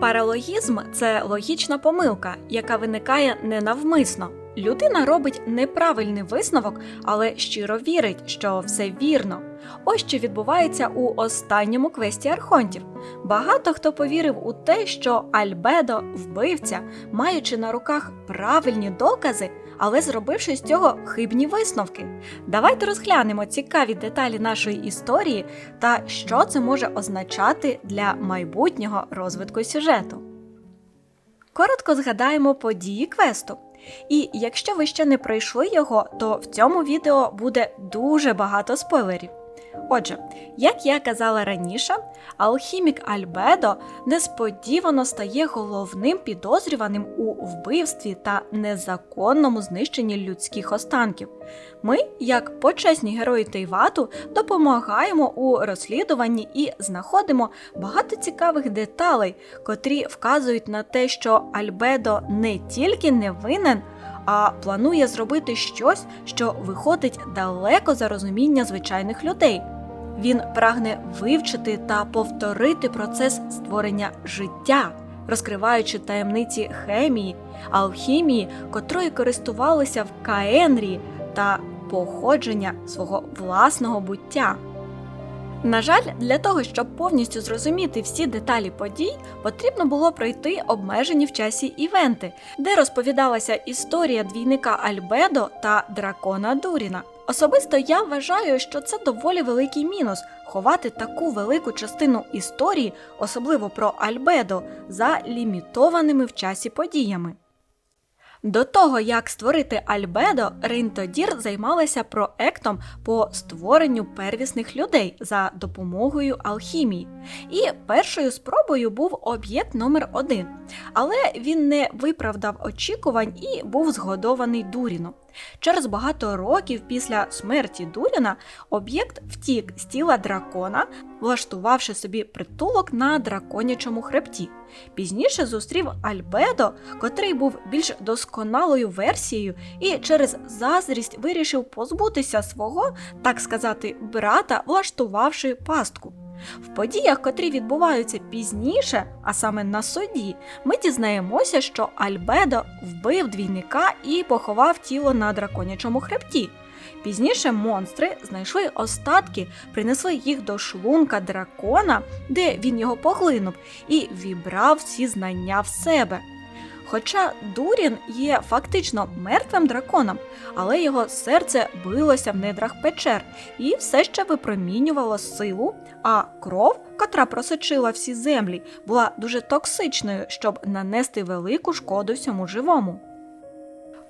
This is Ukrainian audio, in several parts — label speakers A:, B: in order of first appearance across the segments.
A: Паралогізм це логічна помилка, яка виникає ненавмисно. Людина робить неправильний висновок, але щиро вірить, що все вірно. Ось що відбувається у останньому квесті архонтів. Багато хто повірив у те, що Альбедо вбивця, маючи на руках правильні докази, але зробивши з цього хибні висновки. Давайте розглянемо цікаві деталі нашої історії та що це може означати для майбутнього розвитку сюжету. Коротко згадаємо події квесту. І якщо ви ще не пройшли його, то в цьому відео буде дуже багато спойлерів. Отже, як я казала раніше, алхімік Альбедо несподівано стає головним підозрюваним у вбивстві та незаконному знищенні людських останків. Ми, як почесні герої Тейвату, допомагаємо у розслідуванні і знаходимо багато цікавих деталей, котрі вказують на те, що Альбедо не тільки не винен, а планує зробити щось, що виходить далеко за розуміння звичайних людей. Він прагне вивчити та повторити процес створення життя, розкриваючи таємниці хемії, алхімії, котрою користувалися в Каенрі та походження свого власного буття. На жаль, для того, щоб повністю зрозуміти всі деталі подій, потрібно було пройти обмежені в часі івенти, де розповідалася історія двійника Альбедо та дракона Дуріна. Особисто я вважаю, що це доволі великий мінус ховати таку велику частину історії, особливо про Альбедо, за лімітованими в часі подіями. До того, як створити Альбедо, Рейнтодір займалася проектом по створенню первісних людей за допомогою алхімії. І першою спробою був об'єкт номер 1 але він не виправдав очікувань і був згодований Дуріном. Через багато років після смерті Дуріна об'єкт втік з тіла дракона, влаштувавши собі притулок на драконячому хребті. Пізніше зустрів Альбедо, котрий був більш досконалою версією, і через заздрість вирішив позбутися свого, так сказати, брата, влаштувавши пастку. В подіях, котрі відбуваються пізніше, а саме на суді, ми дізнаємося, що Альбедо вбив двійника і поховав тіло на драконячому хребті. Пізніше монстри знайшли остатки, принесли їх до шлунка дракона, де він його поглинув, і вібрав всі знання в себе. Хоча Дурін є фактично мертвим драконом, але його серце билося в недрах печер і все ще випромінювало силу, а кров, котра просочила всі землі, була дуже токсичною, щоб нанести велику шкоду всьому живому.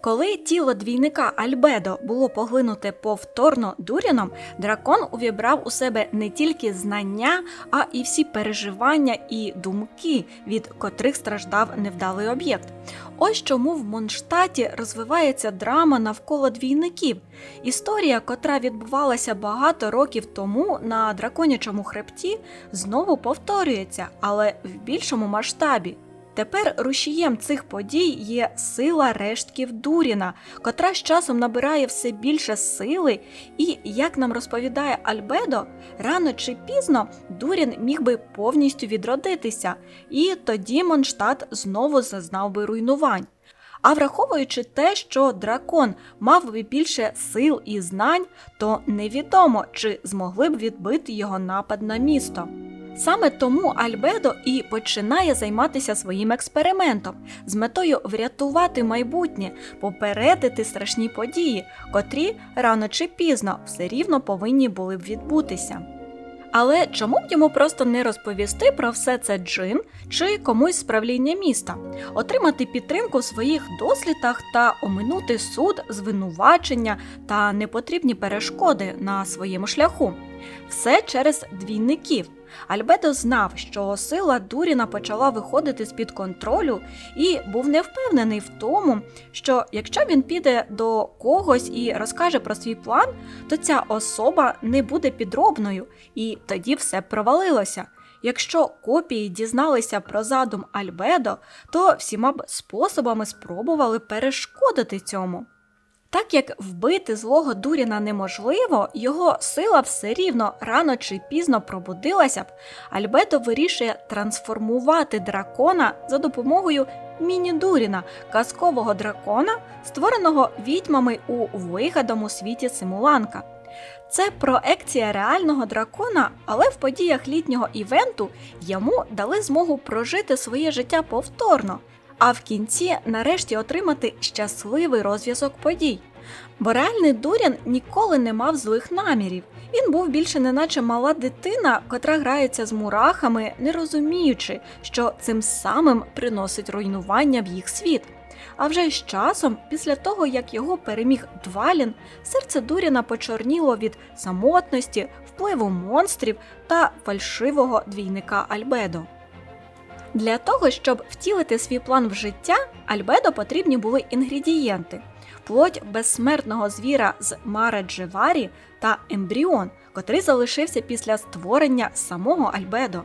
A: Коли тіло двійника Альбедо було поглинуте повторно Дуріном, дракон увібрав у себе не тільки знання, а і всі переживання і думки, від котрих страждав невдалий об'єкт. Ось чому в Монштаті розвивається драма навколо двійників. Історія, котра відбувалася багато років тому на драконячому хребті, знову повторюється, але в більшому масштабі. Тепер рушієм цих подій є сила рештків Дуріна, котра з часом набирає все більше сили, і, як нам розповідає Альбедо, рано чи пізно Дурін міг би повністю відродитися, і тоді Монштадт знову зазнав би руйнувань. А враховуючи те, що дракон мав би більше сил і знань, то невідомо, чи змогли б відбити його напад на місто. Саме тому Альбедо і починає займатися своїм експериментом з метою врятувати майбутнє, попередити страшні події, котрі рано чи пізно все рівно повинні були б відбутися. Але чому б йому просто не розповісти про все це Джин чи комусь з правління міста, отримати підтримку в своїх дослідах та оминути суд, звинувачення та непотрібні перешкоди на своєму шляху? Все через двійників. Альбедо знав, що сила Дуріна почала виходити з-під контролю, і був не впевнений в тому, що якщо він піде до когось і розкаже про свій план, то ця особа не буде підробною, і тоді все провалилося. Якщо копії дізналися про задум Альбедо, то всіма б способами спробували перешкодити цьому. Так як вбити злого Дуріна неможливо, його сила все рівно рано чи пізно пробудилася б, Альбедо вирішує трансформувати дракона за допомогою міні-Дуріна, казкового дракона, створеного відьмами у вигадому світі Симуланка. Це проекція реального дракона, але в подіях літнього івенту йому дали змогу прожити своє життя повторно, а в кінці нарешті отримати щасливий розв'язок подій. Бо реальний Дурін ніколи не мав злих намірів. Він був більше неначе мала дитина, котра грається з мурахами, не розуміючи, що цим самим приносить руйнування в їх світ. А вже з часом, після того як його переміг Двалін, серце Дуріна почорніло від самотності, впливу монстрів та фальшивого двійника Альбедо. Для того, щоб втілити свій план в життя, Альбедо потрібні були інгредієнти: плоть безсмертного звіра з Маре Джеварі та ембріон, котрий залишився після створення самого Альбедо.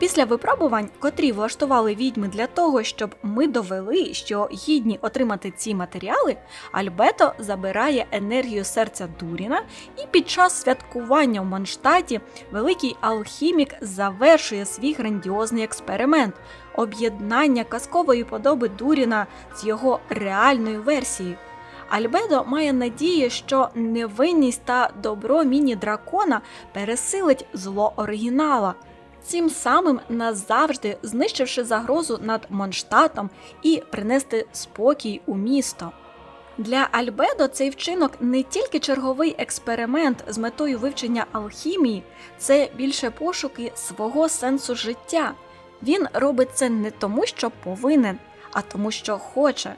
A: Після випробувань, котрі влаштували відьми для того, щоб ми довели, що гідні отримати ці матеріали, Альбето забирає енергію серця Дуріна, і під час святкування в Манштаті великий алхімік завершує свій грандіозний експеримент об'єднання казкової подоби Дуріна з його реальною версією. Альбедо має надію, що невинність та добро міні-дракона пересилить зло оригінала цим самим назавжди знищивши загрозу над Монштатом і принести спокій у місто. Для Альбедо цей вчинок не тільки черговий експеримент з метою вивчення алхімії, це більше пошуки свого сенсу життя. Він робить це не тому, що повинен, а тому, що хоче.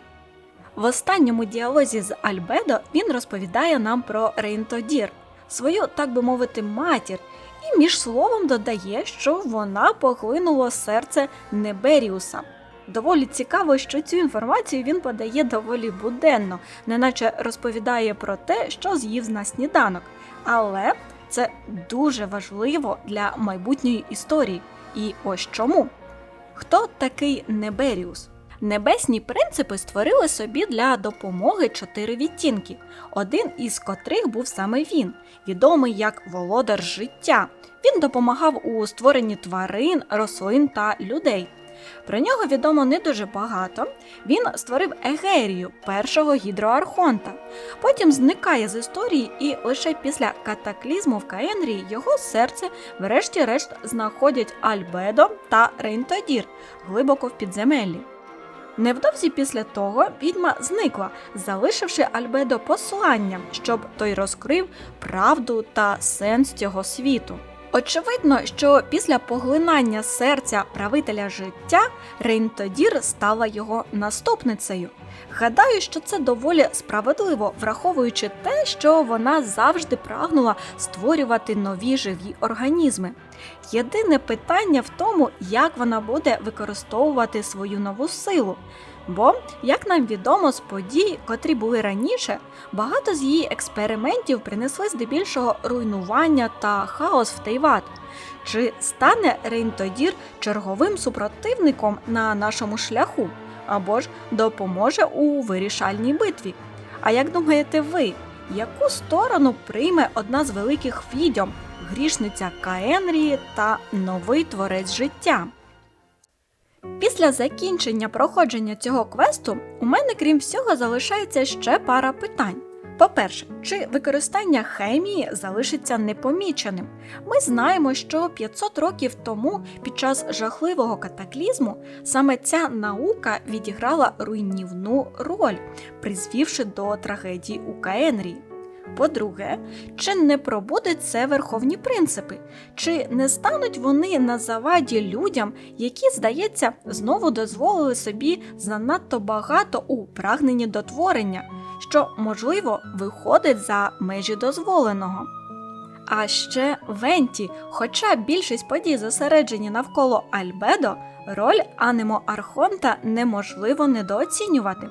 A: В останньому діалозі з Альбедо він розповідає нам про Рейнтодір, свою, так би мовити, матір, і між словом додає, що вона поглинула серце Неберіуса. Доволі цікаво, що цю інформацію він подає доволі буденно, неначе розповідає про те, що з'їв на сніданок. Але це дуже важливо для майбутньої історії. І ось чому. Хто такий Неберіус? Небесні принципи створили собі для допомоги чотири відтінки, один із котрих був саме він, відомий як володар життя. Він допомагав у створенні тварин, рослин та людей. Про нього відомо не дуже багато. Він створив Егерію, першого гідроархонта. Потім зникає з історії, і лише після катаклізму в Каенрії його серце, врешті-решт, знаходять Альбедо та Рейнтодір глибоко в підземеллі. Невдовзі після того відьма зникла, залишивши Альбедо посланням, щоб той розкрив правду та сенс цього світу. Очевидно, що після поглинання серця правителя життя Рейнтодір стала його наступницею. Гадаю, що це доволі справедливо, враховуючи те, що вона завжди прагнула створювати нові живі організми. Єдине питання в тому, як вона буде використовувати свою нову силу. Бо, як нам відомо з подій, котрі були раніше, багато з її експериментів принесли здебільшого руйнування та хаос в Тейват. Чи стане Рейнтодір черговим супротивником на нашому шляху, або ж допоможе у вирішальній битві? А як думаєте ви, яку сторону прийме одна з великих відьом, грішниця Каенрії та новий творець життя? Після закінчення проходження цього квесту у мене, крім всього, залишається ще пара питань. По-перше, чи використання хемії залишиться непоміченим? Ми знаємо, що 500 років тому, під час жахливого катаклізму, саме ця наука відіграла руйнівну роль, призвівши до трагедії у Каенрії. По-друге, чи не пробудуть це верховні принципи, чи не стануть вони на заваді людям, які, здається, знову дозволили собі занадто багато у прагненні до творення, що, можливо, виходить за межі дозволеного. А ще Венті, хоча більшість подій зосереджені навколо Альбедо, роль Анемо Архонта неможливо недооцінювати,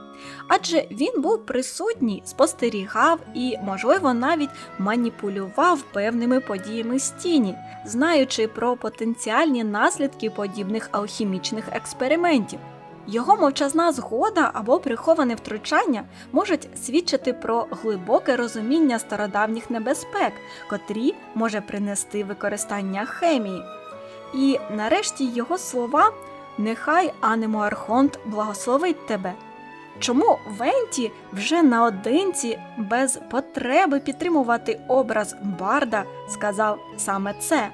A: адже він був присутній, спостерігав і, можливо, навіть маніпулював певними подіями стіні, знаючи про потенціальні наслідки подібних алхімічних експериментів. Його мовчазна згода або приховане втручання можуть свідчити про глибоке розуміння стародавніх небезпек, котрі може принести використання хемії. І нарешті його слова Нехай Анемоархонт благословить тебе. Чому Венті вже наодинці, без потреби підтримувати образ Барда, сказав саме це?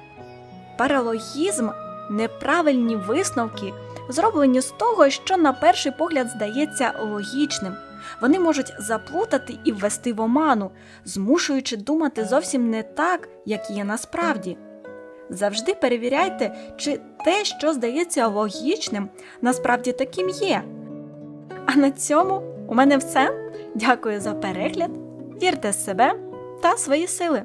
A: Паралогізм неправильні висновки, зроблені з того, що на перший погляд здається логічним. Вони можуть заплутати і ввести в оману, змушуючи думати зовсім не так, як є насправді. Завжди перевіряйте, чи те, що здається логічним, насправді таким є. А на цьому у мене все. Дякую за перегляд. Вірте в себе та свої сили.